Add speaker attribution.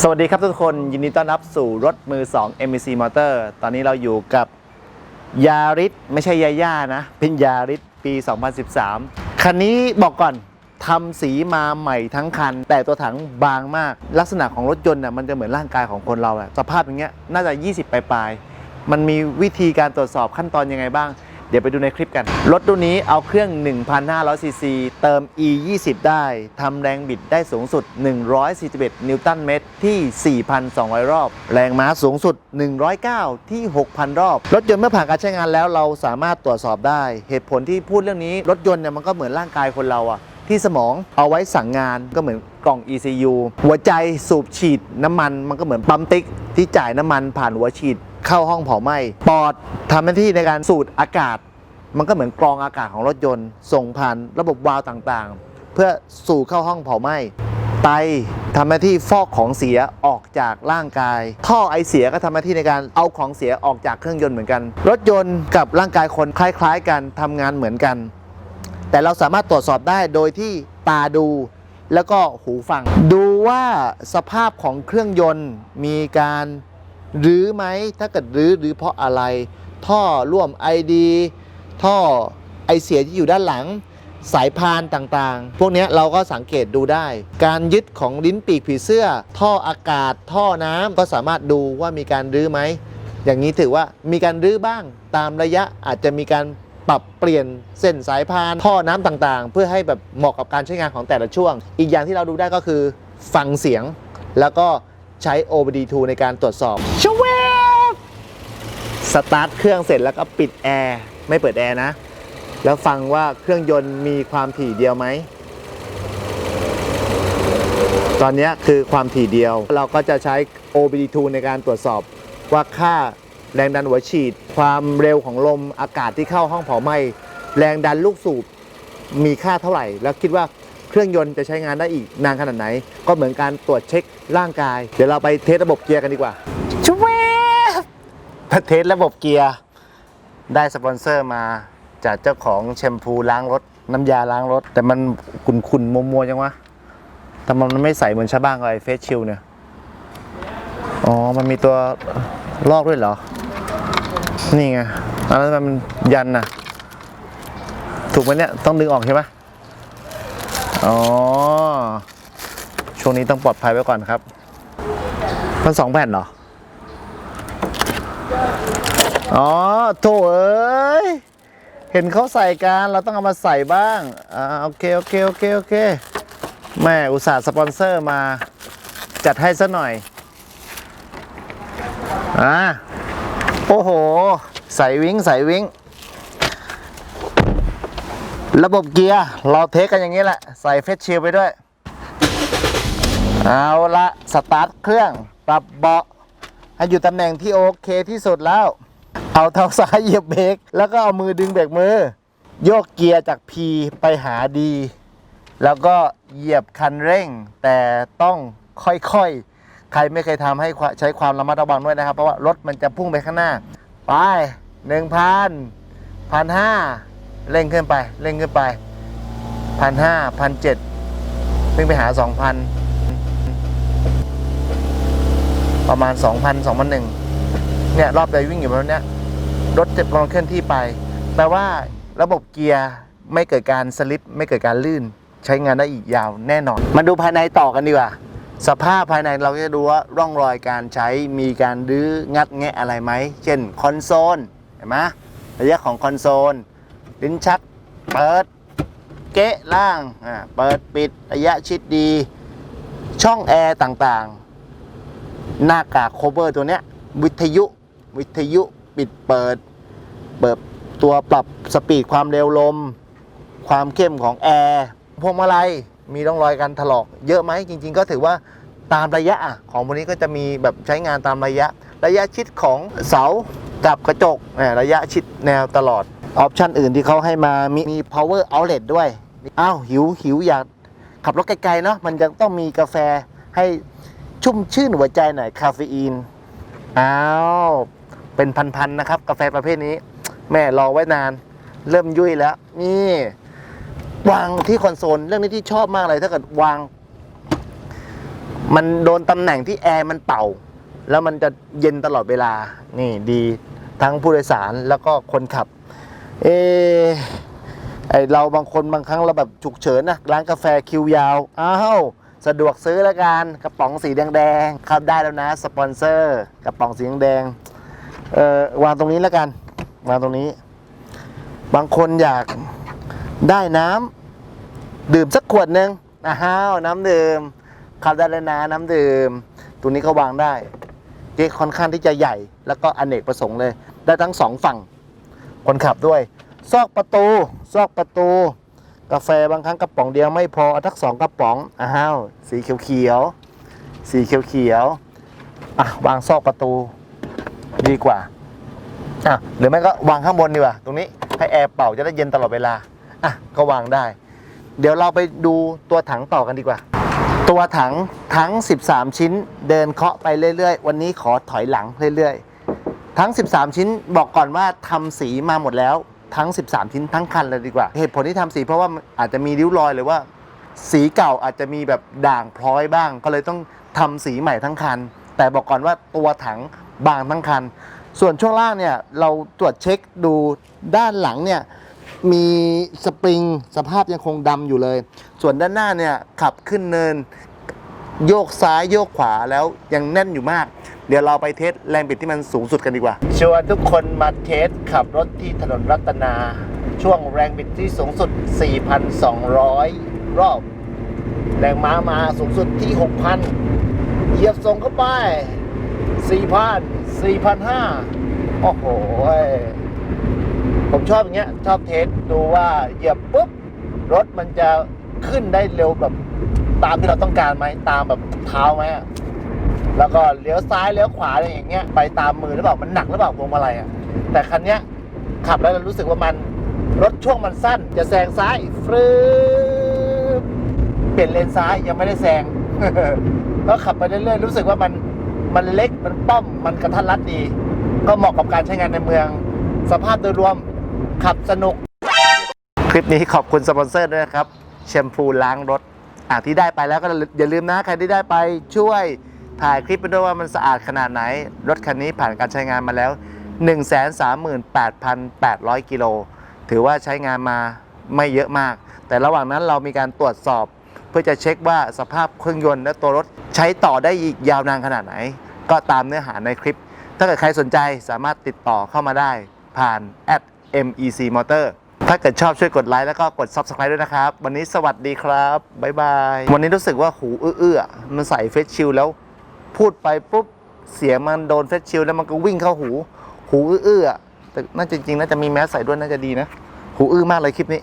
Speaker 1: สวัสดีครับทุกคนยินดีต้อนรับสู่รถมือ 2 MEC Motor ตอนนี้เราอยู่กับยาริสไม่ใช่ยาย่านะ เป็นยาริสปี 2013 คันนี้บอกก่อนทำสีมาใหม่ทั้งคัน แต่ตัวถังบางมาก ลักษณะของรถยนต์น่ะมันจะเหมือนร่างกายของคนเราอะสภาพอย่างเงี้ยน่าจะ 20 ปลายๆ มันมีวิธีการตรวจสอบขั้นตอนยังไงบ้าง เดี๋ยวไปดูในคลิปกัน รถตัวนี้เอาเครื่อง 1,500ซีซีเติม e 2 0ได้ทำแรงบิดได้สูงสุด 141 นิวตันเมตรที่ 4,200 รอบ แรงม้าสูงสุด 109 ที่ 6,000 รอบ รถยนต์เมื่อผ่านการใช้งานแล้วเราสามารถตรวจสอบได้ เหตุผลที่พูดเรื่องนี้ รถยนต์เนี่ยมันก็เหมือนร่างกายคนเราอะที่สมองเอาไว้สั่งงานก็เหมือนกล่อง ECU หัวใจสูบฉีดน้ำมันมันก็เหมือนปั๊มติ๊ก ที่จ่ายน้ำมันผ่านหัวฉีดเข้าห้องเผาไหม้ปอดทำหน้าที่ในการสูดอากาศ มันก็เหมือนกรองอากาศของรถยนต์ ส่งผ่านระบบวาล์วต่างๆ เพื่อสู่เข้าห้องเผาไหม้ไตทำหน้าที่ฟอกของเสียออกจากร่างกาย ท่อไอเสียก็ทำหน้าที่ในการเอาของเสียออกจากเครื่องยนต์เหมือนกัน รถยนต์กับร่างกายคนคล้าย ๆ กันทำงานเหมือนกัน แต่เราสามารถตรวจสอบได้โดยที่ตาดูแล้วก็หูฟัง ดูว่าสภาพของเครื่องยนต์มีการรื้อไหมถ้าเกิดรื้อรื้อเพราะอะไร ท่อร่วมไอดี ท่อไอเสียที่อยู่ด้านหลังสายพานต่างๆ พวกนี้เราก็สังเกตดูได้ การยึดของลิ้นปีกผีเสื้อ ท่ออากาศ ท่อน้ำก็สามารถดูว่ามีการรื้อไหม อย่างนี้ถือว่ามีการรื้อบ้างตามระยะอาจจะมีการปรับเปลี่ยนเส้นสายพานท่อน้ำต่างๆ เพื่อให้แบบเหมาะกับการใช้งานของแต่ละช่วง อีกอย่างที่เราดูได้ก็คือฟังเสียง แล้วก็ใช้ OBD2 ในการตรวจสอบชเวบ สตาร์ทเครื่องเสร็จแล้วก็ปิดแอร์ไม่เปิดแอร์นะ แล้วฟังว่าเครื่องยนต์มีความถี่เดียวไหม ตอนนี้คือความถี่เดียว เราก็จะใช้ OBD2 ในการตรวจสอบว่าค่าแรงดันหัวฉีด ความเร็วของลมอากาศที่เข้าห้องเผาไหม้แรงดันลูกสูบมีค่าเท่าไหร่ แล้วคิดว่าเครื่องยนต์จะใช้งานได้อีกนานขนาดไหน ก็เหมือนการตรวจเช็คร่างกาย เดี๋ยวเราไปเทสระบบเกียร์กันดีกว่า เทสระบบเกียร์ได้สปอนเซอร์มาจากเจ้าของแชมพูล้างรถ น้ำยาล้างรถ แต่มันขุ่นๆมัวๆจังวะทำไมมันไม่ใสเหมือนชาวบ้านกับไอ้เฟสชิลเนี่ย อ๋อ มันมีตัวลอกด้วยเหรอ นี่ไงแล้วมมันยันน่ะ ถูกไหมเนี่ย ต้องดึงออกใช่ไหมอ๋อ ช่วงนี้ต้องปลอดภัยไว้ก่อนครับ มันสองแผ่นเหรอ อ๋อโถเอ้ย เห็นเขาใส่กันเราต้องเอามาใส่บ้าง อ่าโอเคโอเคโอเคโอเคแม่อุตส่าห์สปอนเซอร์มา จัดให้ซะหน่อย อ่าโอ้โห ใส่วิ้งใส่วิ้งระบบเกียร์ เราเทสกันอย่างนี้แหละ ใส่เฟสชิลไปด้วย เอาละ สตาร์ทเครื่อง ปรับเบาะ ให้อยู่ตำแหน่งที่โอเคที่สุดแล้ว เอาเท้าซ้ายเหยียบเบรกแล้วก็เอามือดึงเบรกมือ โยกเกียร์จาก P ไปหา D แล้วก็เหยียบคันเร่ง แต่ต้องค่อยๆ ใครไม่เคยทำให้ใช้ความระมัดระวังด้วยนะครับ เพราะว่ารถมันจะพุ่งไปข้างหน้า ไปหนึ่งพันพันห้าเร่งขึ้นไป เร่งขึ้นไปพันห้าพันเจ็ดวิ่งไปหาสองพัน ประมาณสองพันสองพันหนึ่งเนี่ยรอบใดวิ่งอยู่แบบนี้รถจะกำลังเคลื่อนที่ไป แปลว่าระบบเกียร์ไม่เกิดการสลิปไม่เกิดการลื่น ใช้งานได้อีกยาวแน่นอน มาดูภายในต่อกันดีกว่า สภาพภายในเราจะดูว่าร่องรอยการใช้มีการรื้องัดแงะอะไรไหม เช่นคอนโซลเห็นไหมระยะของคอนโซล ลิ้นชัก เปิด เกะล่างอ่าเปิดปิดระยะชิดดี ช่องแอร์ต่างๆ หน้ากากโคเวอร์ตัวเนี้ยวิทยุวิทยุปิดเปิด เปิดตัวปรับสปีดความเร็วลม ความเข้มของแอร์พวงมาลัยมีร่องรอยการถลอกเยอะไหมจริง ๆ ก็ถือว่าตามระยะของพวกนี้ก็จะมีแบบใช้งานตามระยะ ระยะชิดของเสากับกระจกระยะชิดแนวตลอดออปชันอื่นที่เขาให้มามีมี power outlet ด้วยอ้าวหิวหิวอยากขับรถไกลๆเนาะมันจะต้องมีกาแฟให้ ชุ่มชื่นหัวใจหน่อยคาเฟอีนอ้าวเป็นพันๆนะครับ กาแฟประเภทนี้ แม่รอไว้นาน เริ่มยุ่ยแล้ว นี่ วางที่คอนโซลเรื่องนี้ที่ชอบมากเลยถ้าเกิดวาง มันโดนตำแหน่งที่แอร์มันเป่า แล้วมันจะเย็นตลอดเวลา นี่ดีทั้งผู้โดยสารแล้วก็คนขับ เออไอเราบางคนบางครั้งเราแบบฉุกเฉินนะร้านกาแฟคิวยาว อ้าว สะดวกซื้อแล้วกันกระป๋องสีแดงๆครับได้แล้วนะสปอนเซอร์กระป๋องสีแดงเออวางตรงนี้แล้วกันวางตรงนี้ บางคนอยากได้น้ำดื่มสักขวดหนึ่งอ้าวน้ำดื่มครับได้แล้วนะน้ำดื่มตัวนี้ก็วางได้เก๊ค่อนข้างที่จะใหญ่ แล้วก็อเนกประสงค์เลย ได้ทั้งสองฝั่งคนขับด้วย ซอกประตู ซอกประตู กาแฟบางครั้งกระป๋องเดียวไม่พอเอาทักสองกระป๋องอ้าวสีเขียวเขียวสีเขียวเขียวอะวางซอกประตู ดีกว่าอะหรือไม่ก็วางข้างบนดีกว่าตรงนี้ให้แอร์เป่าจะได้เย็นตลอดเวลาอะก็วางได้ เดี๋ยวเราไปดูตัวถังต่อกันดีกว่า ตัวถังทั้ง 13 ชิ้นเดินเคาะไปเรื่อยๆ วันนี้ขอถอยหลังเรื่อยๆ ทั้ง 13 ชิ้นบอกก่อนว่าทำสีมาหมดแล้ว ทั้ง 13 ชิ้นทั้งคันเลยดีกว่า เหตุผลที่ทำสีเพราะว่าอาจจะมีริ้วรอยหรือว่า สีเก่าอาจจะมีแบบด่างพร้อยบ้าง ก็เลยต้องทำสีใหม่ทั้งคัน แต่บอกก่อนว่าตัวถังบางทั้งคัน ส่วนช่วงล่างเนี่ยเราตรวจเช็คดูด้านหลังเนี่ยมีสปริงสภาพยังคงดำอยู่เลย ส่วนด้านหน้าเนี่ยขับขึ้นเนิน โยกซ้ายโยกขวาแล้วยังแน่นอยู่มาก เดี๋ยวเราไปเทสแรงบิดที่มันสูงสุดกันดีกว่าชวนทุกคนมาเทสขับรถที่ถนนรัตนา ช่วงแรงบิดที่สูงสุด 4,200 รอบ แรงม้ามาสูงสุดที่ 6,000 เหยียบส่งเข้าไป 4,000 4,500 โอ้โห ผมชอบอย่างเงี้ย ชอบเทสดูว่าเหยียบปุ๊บ รถมันจะขึ้นได้เร็วแบบ ตามที่เราต้องการไหมตามแบบเท้าไหมอะแล้วก็เลี้ยวซ้ายเลี้ยวขวาอะไรอย่างเงี้ยไปตามมือหรือเปล่ามันหนักหรือเปล่าพวงมาลัยอะแต่คันเนี้ยขับแล้วเรารู้สึกว่ามันรถช่วงมันสั้น จะแซงซ้ายฟรึบเปลี่ยนเลนซ้ายยังไม่ได้แซงก็ขับไปเรื่อยๆรู้สึกว่ามันมันเล็กมันป้อมมันกระทัดรัดดี ก็เหมาะกับการใช้งานในเมือง สภาพโดยรวมขับสนุก คลิปนี้ขอบคุณสปอนเซอร์ด้วยนะครับ แชมพูล้างรถ อะที่ได้ไปแล้วก็อย่าลืมนะใครที่ได้ไปช่วยถ่ายคลิปไปด้วยว่ามันสะอาดขนาดไหน รถคันนี้ผ่านการใช้งานมาแล้ว 138,800 กิโล ถือว่าใช้งานมาไม่เยอะมาก แต่ระหว่างนั้นเรามีการตรวจสอบ เพื่อจะเช็คว่าสภาพเครื่องยนต์และตัวรถใช้ต่อได้อีกยาวนานขนาดไหน ก็ตามเนื้อหาในคลิป ถ้าเกิดใครสนใจสามารถติดต่อเข้ามาได้ผ่าน @mec motor ถ้าเกิดชอบช่วยกดไลค์แล้วก็กด Subscribe ด้วยนะครับ วันนี้สวัสดีครับบ๊ายบาย วันนี้รู้สึกว่าหูอื้อๆมันใส่เฟซชิลแล้ว พูดไปปุ๊บเสียงมันโดนเฟซชิลแล้วมันก็วิ่งเข้าหู หูอื้อๆอะแต่น่าจะจริงๆน่าจะมีแมสใส่ด้วยน่าจะดีนะ หูอื้อมากเลยคลิปนี้